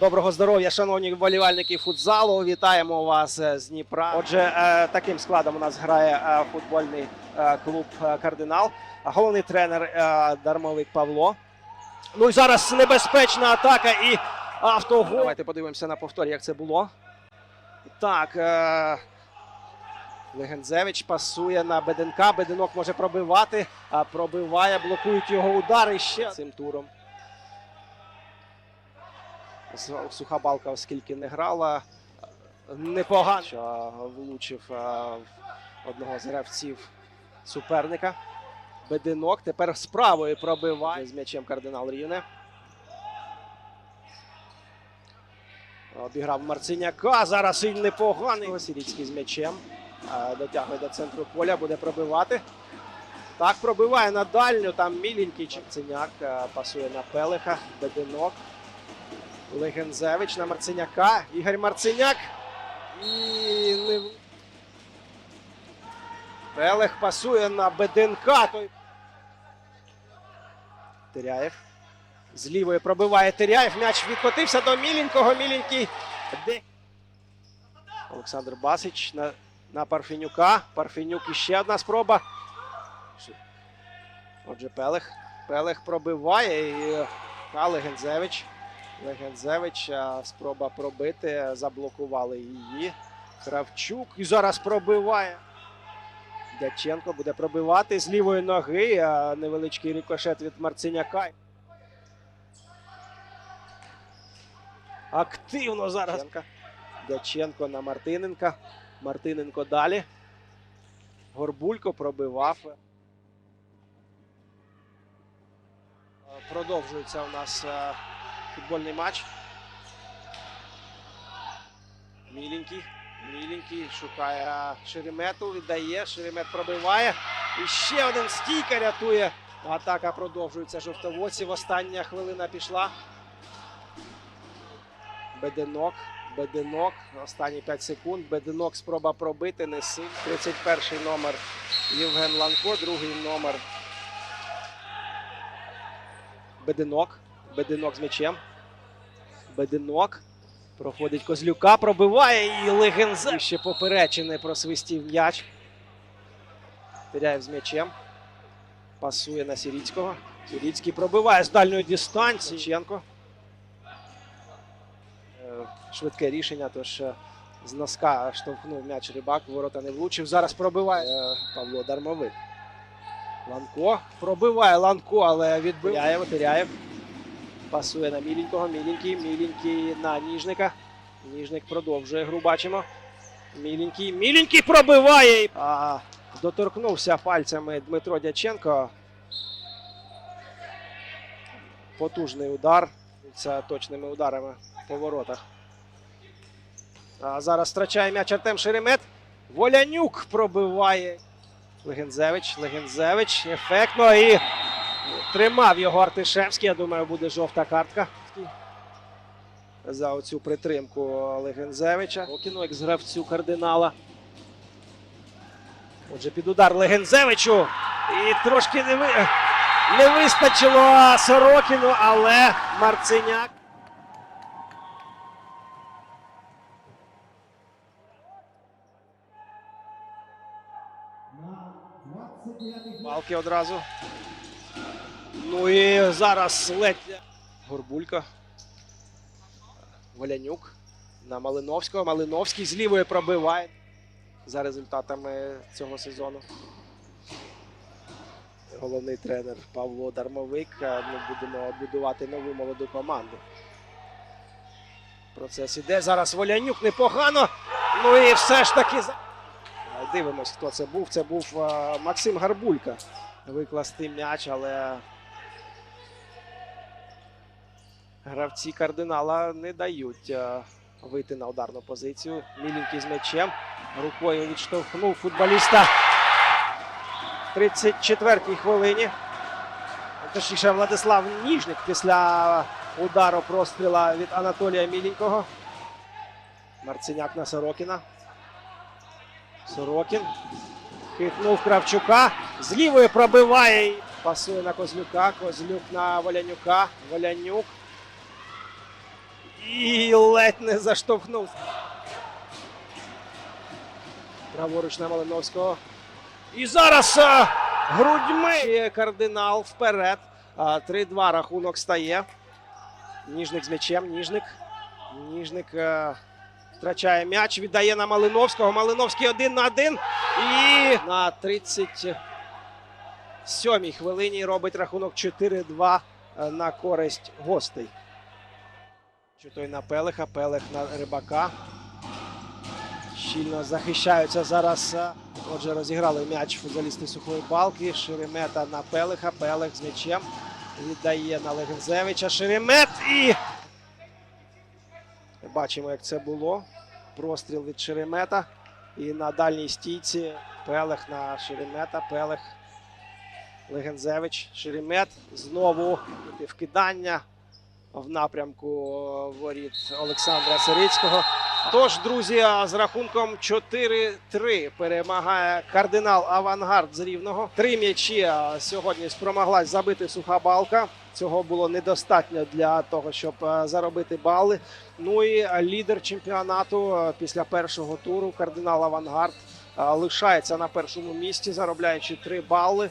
Доброго здоров'я, шановні вболівальники футзалу. Вітаємо вас е, з Дніпра. Отже, е, таким складом у нас грає е, футбольний клуб Кардинал. Головний тренер Дармовик Павло. Ну і зараз небезпечна атака і автогол. Давайте подивимося на повторі, як це було. Так. Легензевич пасує на Беденка. Беденок може пробивати, а пробиває, блокують його удари ще цим туром. Суха балка, оскільки не грала, непогано що влучив е, одного з гравців суперника. Бединок тепер з правої пробиває з м'ячем кардинал Рівне. Обіграв Марциняка. Зараз і непоганий. Сіріцький з м'ячем. Дотягує до центру поля, буде пробивати. Так, пробиває на дальню. Там міленький Чепценяк е, пасує на Пелеха. Бединок. Легензевич на Марциняка. Ігор Марциняк. І не... Пелех пасує на Беденка. Той... Теряєв. З лівої пробиває Теряєв. М'яч відкотився до Міленького. Міленький. Де... Олександр Басич на, на Парфенюка. Парфенюк іще одна спроба. Отже, Пелех. Пелех пробиває. І... А Легензевич. Легензевич, спроба пробити, заблокували її. Кравчук і зараз пробиває. Дяченко буде пробивати з лівої ноги. Невеличкий рикошет від Марциняка. Активно зараз. Дяченко на Мартиненка. Мартиненко далі. Горбулько пробивав. Продовжується у нас е, футбольний матч. Міленький. Міленький шукає Шеремету, віддає. Шеремет пробиває. І ще один стійка рятує. Атака продовжується жовтоводців. Остання хвилина пішла. Беденок. Беденок. Останні 5 секунд. Беденок спроба пробити. Не сил. 31 номер Євген Ланко. Другий номер Беденок. Беденок з м'ячем. Беденок. Проходить Козлюка, пробиває і легенза. Ще поперечений просвистів м'яч. Теряєв з м'ячем. Пасує на Сіріцького. Сіріцький пробиває з дальньої дистанції. Ченко. Швидке рішення, тож е, з носка штовхнув м'яч рибак, ворота не влучив. Зараз пробиває е, Павло Дармовик. Ланко пробиває Ланко, але відбив. Теряєв, Теряєв. Пасує на міленького. Міленький, міленький на ніжника. Ніжник продовжує гру. Бачимо. Міленький. Міленький пробиває. А, доторкнувся пальцями Дмитро Дяченко. Потужний удар. Це точними ударами по воротах. А зараз втрачає м'яч Артем Шеремет. Волянюк пробиває. Легензевич, Легензевич. Ефектно і тримав його Артишевський. Я думаю, буде жовта картка. За оцю притримку Легензевича. Окіно, як гравцю кардинала. Отже, під удар Легензевичу. І трошки не, ви... не вистачило Сорокіну, але Марциняк. 29-й одразу. Ну і зараз ледь. Горбулька. Волянюк на Малиновського. Малиновський з лівої пробиває за результатами цього сезону. Головний тренер Павло Дармовик. Ми будемо будувати нову молоду команду. Процес іде. Зараз Волянюк непогано. Ну і все ж таки. Дивимось, хто це був. Це був е, Максим Гарбулька. Викласти м'яч, але гравці кардинала не дають е, вийти на ударну позицію. Міленький з м'ячем. Рукою відштовхнув футболіста. В 34-й хвилині. Точніше, Владислав Ніжник після удару простріла від Анатолія Міленького. Марциняк на Сорокіна. Сорокін. Хитнув Кравчука. З лівої пробиває. Пасує на Козлюка. Козлюк на Волянюка. Волянюк. І ледь не заштовхнувся. Праворуч на Малиновського. І зараз а, грудьми І кардинал вперед. 3-2 рахунок стає. Ніжник з м'ячем. Ніжник. Ніжник е, втрачає м'яч. Віддає на Малиновського. Малиновський один на один. І на 37-й хвилині робить рахунок 4-2 е, на користь гостей. Чи той на Пелеха, Пелех на Рибака. Щільно захищаються зараз. е, Отже, розіграли м'яч футболісти сухої балки. Шеремета на Пелеха. Пелех з м'ячем. Віддає на Легензевича. Шеремет і. Бачимо, як це було. Простріл від Шеремета. І на дальній стійці Пелех на Шеремета. Пелех. Легензевич. Шеремет. Знову вкидання в напрямку воріт Олександра Сирицького. Тож, друзі, з рахунком 4-3 перемагає кардинал Авангард з Рівного. Три м'ячі сьогодні спромоглась забити суха балка. Цього було недостатньо для того, щоб е, заробити бали. Ну і лідер чемпіонату е, після першого туру кардинал Авангард е, лишається на першому місці, заробляючи три бали.